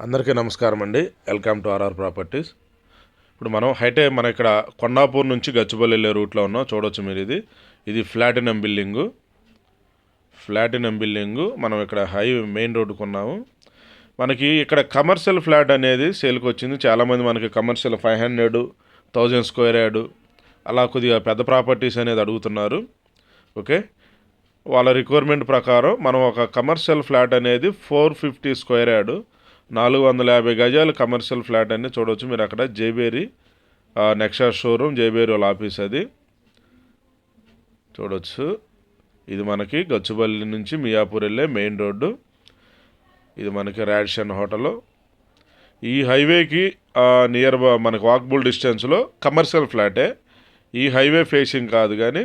అందరికీ నమస్కారం అండి. Welcome to R R properties. ఇప్పుడు మనం హైటే మన ఇక్కడ కొండాపూర్ నుంచి గచ్చిబౌలి వెళ్ళే రూట్లో ఉన్నాం చూడవచ్చు మీరు ఇది. ఇది ఫ్లాటినం బిల్డింగు. ఫ్లాటినం బిల్డింగు మనం ఇక్కడ హై మెయిన్ రోడ్డుకు ఉన్నాము. మనకి ఇక్కడ కమర్షియల్ ఫ్లాట్ అనేది సేల్కి వచ్చింది. చాలామంది మనకి commercial five hundred thousand square yard అలా కొద్దిగా పెద్ద ప్రాపర్టీస్ అనేది అడుగుతున్నారు. ఓకే? వాళ్ళ రిక్వైర్మెంట్ ప్రకారం మనం ఒక కమర్షియల్ ఫ్లాట్ అనేది ఫోర్ ఫిఫ్టీ స్క్వేర్ యార్డు నాలుగు వందల యాభై గజాలు కమర్షియల్ ఫ్లాట్ అని చూడవచ్చు మీరు అక్కడ జేబేరి నెక్సా షోరూమ్ జేబేరి వాళ్ళ ఆఫీస్ అది చూడవచ్చు ఇది మనకి గచ్చుబల్లి నుంచి మియాపూర్ వెళ్ళే మెయిన్ రోడ్డు. ఇది మనకి రాడిషన్ హోటల్. ఈ హైవేకి నియర్ మనకి వాక్బుల్ డిస్టెన్స్లో కమర్షియల్ ఫ్లాటే. ఈ హైవే ఫేసింగ్ కాదు కానీ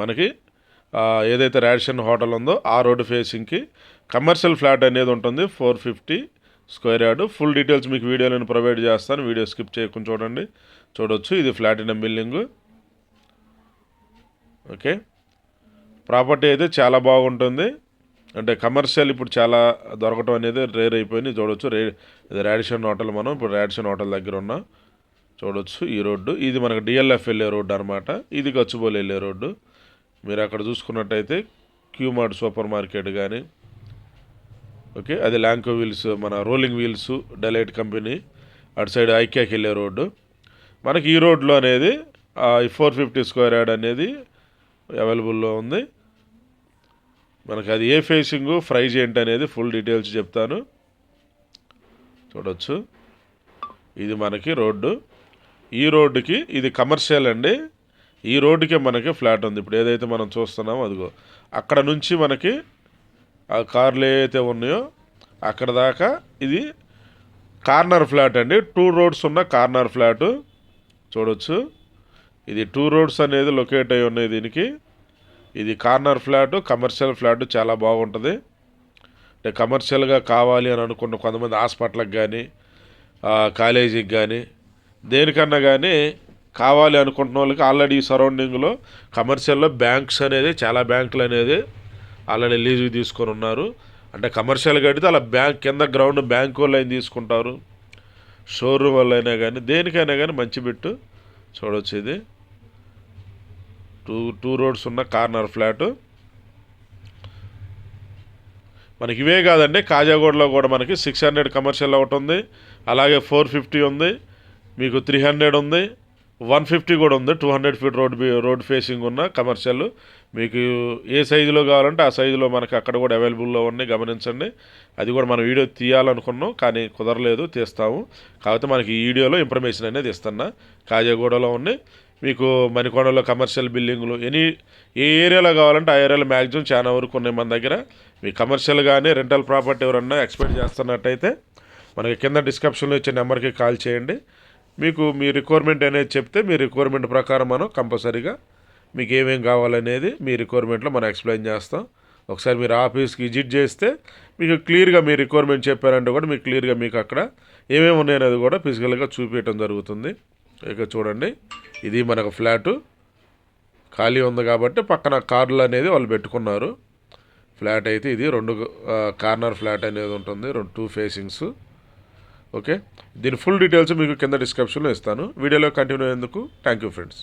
మనకి ఏదైతే రాడిషన్ హోటల్ ఉందో ఆ రోడ్డు ఫేసింగ్కి కమర్షియల్ ఫ్లాట్ అనేది ఉంటుంది four fifty square yard. Full details మీకు వీడియోలను ప్రొవైడ్ చేస్తాను. వీడియో స్కిప్ చేయకుండా చూడండి. చూడొచ్చు. ఇది ఫ్లాటినం బిల్డింగ్. ఓకే. ప్రాపర్టీ అయితే చాలా బాగుంటుంది. అంటే కమర్షియల్ ఇప్పుడు చాలా దొరకటం అనేది రేర్ అయిపోయింది. చూడొచ్చు. రే ఇది రాడిషన్ హోటల్ మనం. ఇప్పుడు రాడిషన్ హోటల్ దగ్గర ఉన్న చూడొచ్చు ఈ రోడ్డు. ఇది మనకు డిఎల్ఎఫ్ వెళ్ళే రోడ్డు అనమాట ఇది గచ్చుబోలు వెళ్ళే రోడ్డు. మీరు అక్కడ చూసుకున్నట్టయితే క్యూమార్ట్ సూపర్ మార్కెట్ కానీ ఓకే అది ల్యాంకో వీల్స్ మన రోలింగ్ వీల్స్ డెలైట్ కంపెనీ అటు సైడ్ ఐక్యాకి వెళ్ళే రోడ్డు. మనకి ఈ రోడ్లో అనేది ఫోర్ ఫిఫ్టీ స్క్వేర్ యార్డ్ అనేది అవైలబుల్లో ఉంది. మనకి అది ఏ ఫేసింగ్ ప్రైజ్ ఏంటి అనేది ఫుల్ డీటెయిల్స్ చెప్తాను. చూడొచ్చు. ఇది మనకి రోడ్డు. ఈ రోడ్డుకి ఇది కమర్షియల్ అండి. ఈ రోడ్డుకే మనకి ఫ్లాట్ ఉంది. ఇప్పుడు ఏదైతే మనం చూస్తున్నామో అదిగో. అక్కడ నుంచి మనకి ఆ కార్లు ఏవైతే ఉన్నాయో అక్కడ దాకా ఇది కార్నర్ ఫ్లాట్ అండి. టూ రోడ్స్ ఉన్న కార్నర్ ఫ్లాటు. చూడొచ్చు. ఇది టూ రోడ్స్ అనేది లొకేట్ అయి ఉన్నాయి దీనికి. ఇది కార్నర్ ఫ్లాట్ కమర్షియల్ ఫ్లాట్ చాలా బాగుంటుంది. అంటే కమర్షియల్గా కావాలి అని అనుకున్న కొంతమంది హాస్పిటల్కి కానీ కాలేజీకి కానీ దేనికన్నా కానీ కావాలి అనుకుంటున్న వాళ్ళకి ఆల్రెడీ ఈ సరౌండింగ్లో కమర్షియల్లో బ్యాంక్స్ అనేది చాలా బ్యాంకులు అనేది ఆల్రెడీ లీజుకి తీసుకొని ఉన్నారు. అంటే కమర్షియల్ కడితే అలా బ్యాంక్ కింద గ్రౌండ్ బ్యాంక్ వాళ్ళు అయినా తీసుకుంటారు? షోరూమ్ వాళ్ళు అయినా కానీ దేనికైనా కానీ మంచి బిట్టు చూడవచ్చు ఇది. టూ టూ రోడ్స్ ఉన్న కార్నర్ ఫ్లాటు. మనకి ఇవే కాదండి కాజాగూడలో కూడా మనకి సిక్స్ హండ్రెడ్ కమర్షియల్ ఒకటి ఉంది. అలాగే ఫోర్ ఫిఫ్టీ ఉంది. మీకు త్రీ హండ్రెడ్ ఉంది. వన్ ఫిఫ్టీ కూడా ఉంది. Two hundred feet road road facing ఉన్న కమర్షియల్. మీకు ఏ సైజులో కావాలంటే ఆ సైజులో మనకి అక్కడ కూడా అవైలబుల్లో ఉన్నాయి. గమనించండి. అది కూడా మనం వీడియో తీయాలనుకున్నాం కానీ కుదరలేదు. తీస్తాము. కాకపోతే మనకి ఈ వీడియోలో ఇన్ఫర్మేషన్ అనేది ఇస్తున్నా. కాజాగూడలో ఉన్నాయి. మీకు మణికొండలో కమర్షియల్ బిల్డింగులు ఎనీ ఏ ఏరియాలో కావాలంటే ఆ ఏరియాలో మ్యాక్సిమం చాలా వరకు ఉన్నాయి మన దగ్గర. మీ కమర్షియల్ కానీ రెంటల్ ప్రాపర్టీ ఎవరన్నా ఎక్స్పెక్ట్ చేస్తున్నట్టయితే మనకి కింద డిస్క్రిప్షన్లో ఇచ్చే నెంబర్కి కాల్ చేయండి. మీకు మీ రిక్వైర్మెంట్ అనేది చెప్తే మీ రిక్వైర్మెంట్ ప్రకారం మనం కంపల్సరీగా మీకు ఏమేం కావాలనేది మీ రిక్వైర్మెంట్లో మనం ఎక్స్ప్లెయిన్ చేస్తాం. ఒకసారి మీరు ఆఫీస్కి విజిట్ చేస్తే మీకు క్లియర్గా మీ రిక్వైర్మెంట్ చెప్పారంటే కూడా మీకు క్లియర్గా మీకు అక్కడ ఏమేమి ఉన్నాయనేది కూడా ఫిజికల్గా చూపించడం జరుగుతుంది. ఇక చూడండి. ఇది మనకు ఫ్లాటు ఖాళీ ఉంది కాబట్టి పక్కన కార్లు అనేది వాళ్ళు పెట్టుకున్నారు. ఫ్లాట్ అయితే ఇది రెండు కార్నర్ ఫ్లాట్ అనేది ఉంటుంది. రెండు టూ ఫేసింగ్స్ ఓకే? దీని ఫుల్ డీటెయిల్స్ మీకు కింద డిస్క్రిప్షన్లో ఇస్తాను. వీడియోలో కంటిన్యూ అయ్యేందుకు థ్యాంక్ యూ ఫ్రెండ్స్